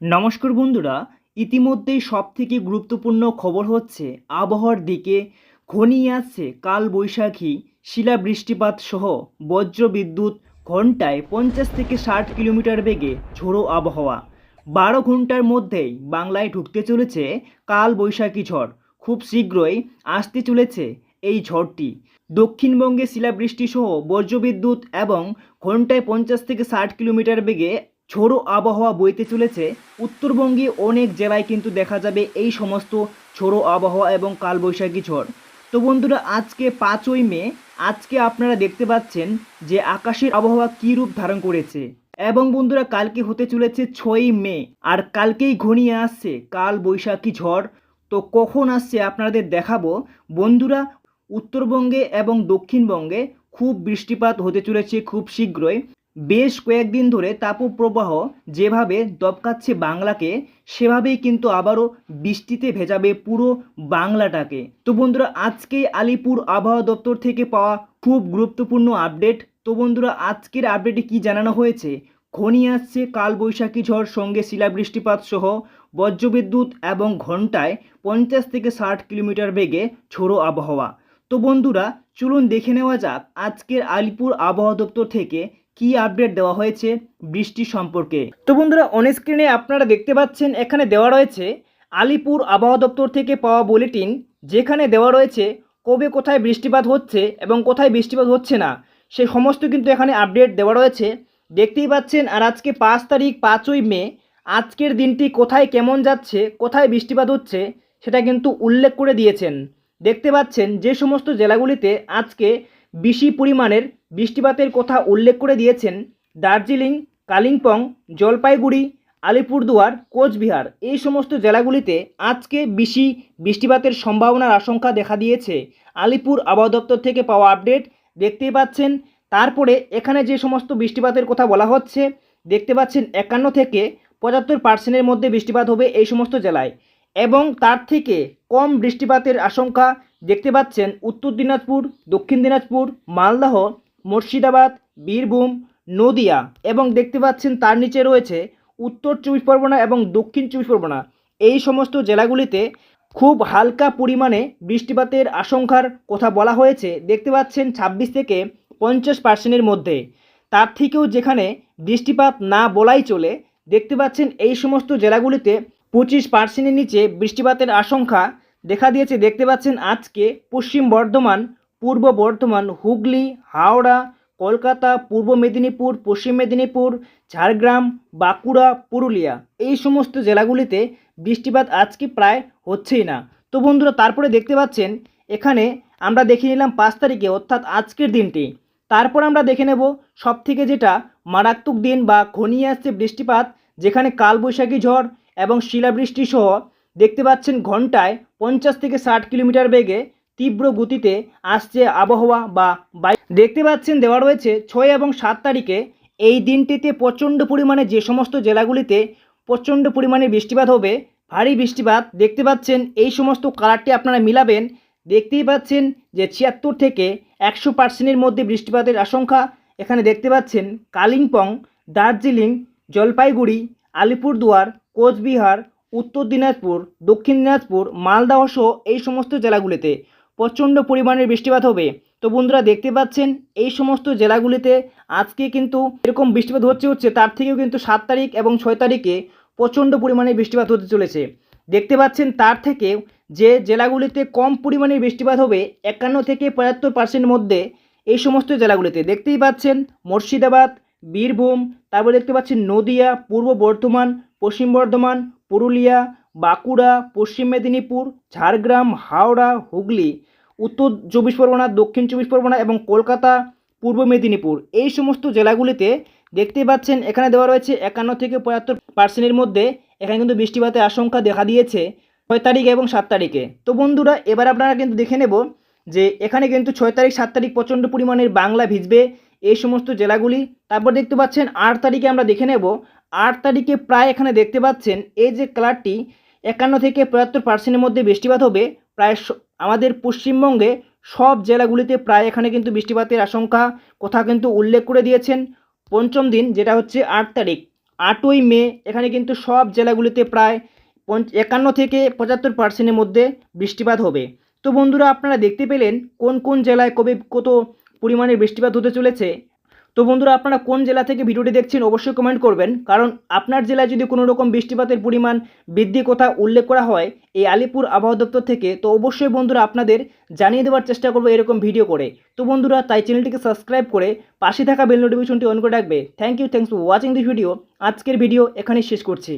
নমস্কার বন্ধুরা, ইতিমধ্যেই সব থেকে গুরুত্বপূর্ণ খবর হচ্ছে আবহাওয়ার দিকে ঘনিয়ে আসছে কাল বৈশাখী শিলা বৃষ্টিপাত সহ বজ্র বিদ্যুৎ ঘন্টায় পঞ্চাশ থেকে ষাট কিলোমিটার বেগে ঝোড়ো আবহাওয়া। বারো ঘণ্টার মধ্যেই বাংলায় ঢুকতে চলেছে কাল বৈশাখী ঝড়। খুব শীঘ্রই আসতে চলেছে এই ঝড়টি। দক্ষিণবঙ্গে শিলাবৃষ্টি সহ বজ্রবিদ্যুৎ এবং ঘন্টায় পঞ্চাশ থেকে ষাট কিলোমিটার বেগে ঝোড়ো আবহাওয়া বইতে চলেছে, উত্তরবঙ্গে অনেক জেলায় কিন্তু দেখা যাবে এই সমস্ত ঝোড়ো আবহাওয়া এবং কালবৈশাখী ঝড়। তো বন্ধুরা, আজকে পাঁচই মে, আজকে আপনারা দেখতে পাচ্ছেন যে আকাশের আবহাওয়া কী রূপ ধারণ করেছে। এবং বন্ধুরা, কালকে হতে চলেছে ছয়ই মে, আর কালকেই ঘনিয়ে আসছে কাল বৈশাখী ঝড়। তো কখন আসছে আপনাদের দেখাবো। বন্ধুরা, উত্তরবঙ্গে এবং দক্ষিণবঙ্গে খুব বৃষ্টিপাত হতে চলেছে খুব শীঘ্রই। বেশ কয়েকদিন ধরে তাপপ্রবাহ যেভাবে দপকাচ্ছে বাংলাকে, সেভাবেই কিন্তু আবারও বৃষ্টিতে ভেজাবে পুরো বাংলাটাকে। তো বন্ধুরা, আজকেই আলিপুর আবহাওয়া দপ্তর থেকে পাওয়া খুব গুরুত্বপূর্ণ আপডেট। তো বন্ধুরা, আজকের আপডেটে কি জানানো হয়েছে? ঘনিয়ে আসছে, কালবৈশাখী ঝড়, সঙ্গে শিলাবৃষ্টিপাত সহ বজ্রবিদ্যুৎ এবং ঘন্টায় পঞ্চাশ থেকে ষাট কিলোমিটার বেগে ঝোড়ো আবহাওয়া। তো বন্ধুরা, চলুন দেখে নেওয়া যাক আজকের আলিপুর আবহাওয়া দপ্তর থেকে কি আপডেট দেওয়া হয়েছে বৃষ্টি সম্পর্কে? তো বন্ধুরা অন স্ক্রিনে আপনারা দেখতে পাচ্ছেন, এখানে দেওয়া রয়েছে আলিপুর আবহাওয়া দপ্তর থেকে পাওয়া বুলেটিন যেখানে দেওয়া রয়েছে কবে কোথায় বৃষ্টিপাত হচ্ছে এবং কোথায় বৃষ্টিপাত হচ্ছে না। সে সমস্ত কিন্তু এখানে আপডেট দেওয়া রয়েছে। দেখতেই পাচ্ছেন, আর আজকে পাঁচ তারিখ, পাঁচই মে, আজকের দিনটি কোথায় কেমন যাচ্ছে, কোথায় বৃষ্টিপাত হচ্ছে, সেটা কিন্তু উল্লেখ করে দিয়েছেন। দেখতে পাচ্ছেন, যে সমস্ত জেলাগুলিতে আজকে বেশি পরিমাণের বৃষ্টিপাতের কথা উল্লেখ করে দিয়েছেন দার্জিলিং, কালিম্পং, জলপাইগুড়ি, আলিপুরদুয়ার, কোচবিহার। এই সমস্ত জেলাগুলিতে আজকে বেশি বৃষ্টিপাতের সম্ভাবনার আশঙ্কা দেখা দিয়েছে। আলিপুর আবহাওয়া দপ্তর থেকে পাওয়া আপডেট দেখতেই পাচ্ছেন। তারপরে এখানে যে সমস্ত বৃষ্টিপাতের কথা বলা হচ্ছে, দেখতে পাচ্ছেন একান্ন থেকে পঁচাত্তর পার্সেন্টের মধ্যে বৃষ্টিপাত হবে এই সমস্ত জেলায়। এবং তার থেকে কম বৃষ্টিপাতের আশঙ্কা দেখতে পাচ্ছেন উত্তর দিনাজপুর, দক্ষিণ দিনাজপুর, মালদহ, মুর্শিদাবাদ, বীরভূম, নদিয়া এবং দেখতে পাচ্ছেন তার নিচে রয়েছে উত্তর চব্বিশ পরগনা এবং দক্ষিণ চব্বিশ পরগনা। এই সমস্ত জেলাগুলিতে খুব হালকা পরিমাণে বৃষ্টিপাতের আশঙ্কার কথা বলা হয়েছে। দেখতে পাচ্ছেন ছাব্বিশ থেকে পঞ্চাশ পার্সেন্টের মধ্যে। তার থেকেও যেখানে বৃষ্টিপাত না বলাই চলে, দেখতে পাচ্ছেন এই সমস্ত জেলাগুলিতে পঁচিশ পার্সেন্টের নিচে বৃষ্টিপাতের আশঙ্কা দেখা দিয়েছে, দেখতে পাচ্ছেন আজকে পশ্চিম বর্ধমান, পূর্ব বর্ধমান, হুগলি, হাওড়া, কলকাতা, পূর্ব মেদিনীপুর, পশ্চিম মেদিনীপুর, ঝাড়গ্রাম, বাঁকুড়া, পুরুলিয়া। এই সমস্ত জেলাগুলিতে বৃষ্টিপাত আজকে প্রায় হচ্ছেই না। তো বন্ধুরা, তারপরে দেখতে পাচ্ছেন, এখানে আমরা দেখে নিলাম পাঁচ তারিখে, অর্থাৎ আজকের দিনটি। তারপর আমরা দেখে নেব সব থেকে যেটা মারাত্মক দিন বা ঘনিয়ে আসছে বৃষ্টিপাত, যেখানে কালবৈশাখী ঝড় এবং শিলাবৃষ্টি সহ দেখতে পাচ্ছেন ঘন্টায় পঞ্চাশ থেকে ষাট কিলোমিটার বেগে তীব্র গতিতে আসছে আবহাওয়া বা বাই দেখতে পাচ্ছেন দেওয়া রয়েছে ছয় এবং সাত তারিখে এই দিনটিতে প্রচণ্ড পরিমাণে যে সমস্ত জেলাগুলিতে প্রচণ্ড পরিমাণে বৃষ্টিপাত হবে, ভারী বৃষ্টিপাত, দেখতে পাচ্ছেন এই সমস্ত কালারটি আপনারা মিলাবেন। দেখতেই পাচ্ছেন যে ছিয়াত্তর থেকে একশো পার্সেন্টের মধ্যে বৃষ্টিপাতের আশঙ্কা। এখানে দেখতে পাচ্ছেন কালিম্পং, দার্জিলিং, জলপাইগুড়ি, আলিপুরদুয়ার, কোচবিহার উত্তর দিনাজপুর, দক্ষিণ দিনাজপুর মালদাহ সহ এই সমস্ত জেলাগুলিতে প্রচণ্ড পরিমাণের বৃষ্টিপাত হবে। তো বন্ধুরা দেখতে পাচ্ছেন, এই সমস্ত জেলাগুলিতে আজকে কিন্তু এরকম বৃষ্টিপাত হচ্ছে হচ্ছে তার থেকেও কিন্তু সাত তারিখ এবং ছয় তারিখে প্রচণ্ড পরিমাণে বৃষ্টিপাত হতে চলেছে। দেখতে পাচ্ছেন তার থেকে যে জেলাগুলিতে কম পরিমাণে বৃষ্টিপাত হবে, একান্ন থেকে পঁচাত্তর পার্সেন্টের মধ্যে এই সমস্ত জেলাগুলিতে। দেখতেই পাচ্ছেন মুর্শিদাবাদ, বীরভূম, তারপর দেখতে পাচ্ছেন নদিয়া, পূর্ব বর্ধমান, পশ্চিম বর্ধমান পুরুলিয়া, বাঁকুড়া, পশ্চিম মেদিনীপুর, ঝাড়গ্রাম, হাওড়া, হুগলি, উত্তর চব্বিশ পরগনা, দক্ষিণ চব্বিশ পরগনা এবং কলকাতা, পূর্ব মেদিনীপুর। এই সমস্ত জেলাগুলিতে দেখতে পাচ্ছেন, এখানে দেওয়া রয়েছে একান্ন থেকে পঁচাত্তর পার্সেন্টের মধ্যে। এখানে কিন্তু বৃষ্টিপাতের আশঙ্কা দেখা দিয়েছে ছয় তারিখ এবং সাত তারিখে। তো বন্ধুরা, এবার আপনারা কিন্তু দেখে নেব যে এখানে কিন্তু ছয় তারিখ, সাত তারিখ প্রচণ্ড পরিমাণের বাংলা ভিজবে। এই সমস্ত জেলাগুলি। তারপর দেখতে পাচ্ছেন, আট তারিখে আমরা দেখে নেব। আট তারিখে প্রায় এখানে দেখতে পাচ্ছেন, এই যে কালারটি, একান্ন থেকে পঁচাত্তর পার্সেন্টের মধ্যে বৃষ্টিপাত হবে। প্রায় আমাদের পশ্চিমবঙ্গে সব জেলাগুলিতে প্রায় এখানে কিন্তু বৃষ্টিপাতের আশঙ্কা কথা কিন্তু উল্লেখ করে দিয়েছেন। পঞ্চম দিন, যেটা হচ্ছে আট তারিখ। আটই মে, এখানে কিন্তু সব জেলাগুলিতে প্রায় পঞ্চ- একান্ন থেকে পঁচাত্তর পার্সেন্টের মধ্যে বৃষ্টিপাত হবে। তো বন্ধুরা, আপনারা দেখতে পেলেন কোন কোন জেলায় কবে কত পরিমাণে বৃষ্টিপাত হতে চলেছে। তো বন্ধুরা, আপনারা কোন জেলা থেকে ভিডিওটি দেখছেন অবশ্যই কমেন্ট করবেন। কারণ আপনার জেলায় যদি কোনো রকম বৃষ্টিপাতের পরিমাণ বৃদ্ধি কথা উল্লেখ করা হয় এই আলিপুর আবহাওয়া দপ্তর থেকে, তো অবশ্যই বন্ধুরা আপনাদের জানিয়ে দেওয়ার চেষ্টা করব এরকম ভিডিও করে। তো বন্ধুরা, তাই চ্যানেলটিকে সাবস্ক্রাইব করে পাশে থাকা বেল নোটিফিকেশনটি অন করে রাখবে। Thank you thanks for watching this video আজকের ভিডিও এখানেই শেষ করছি।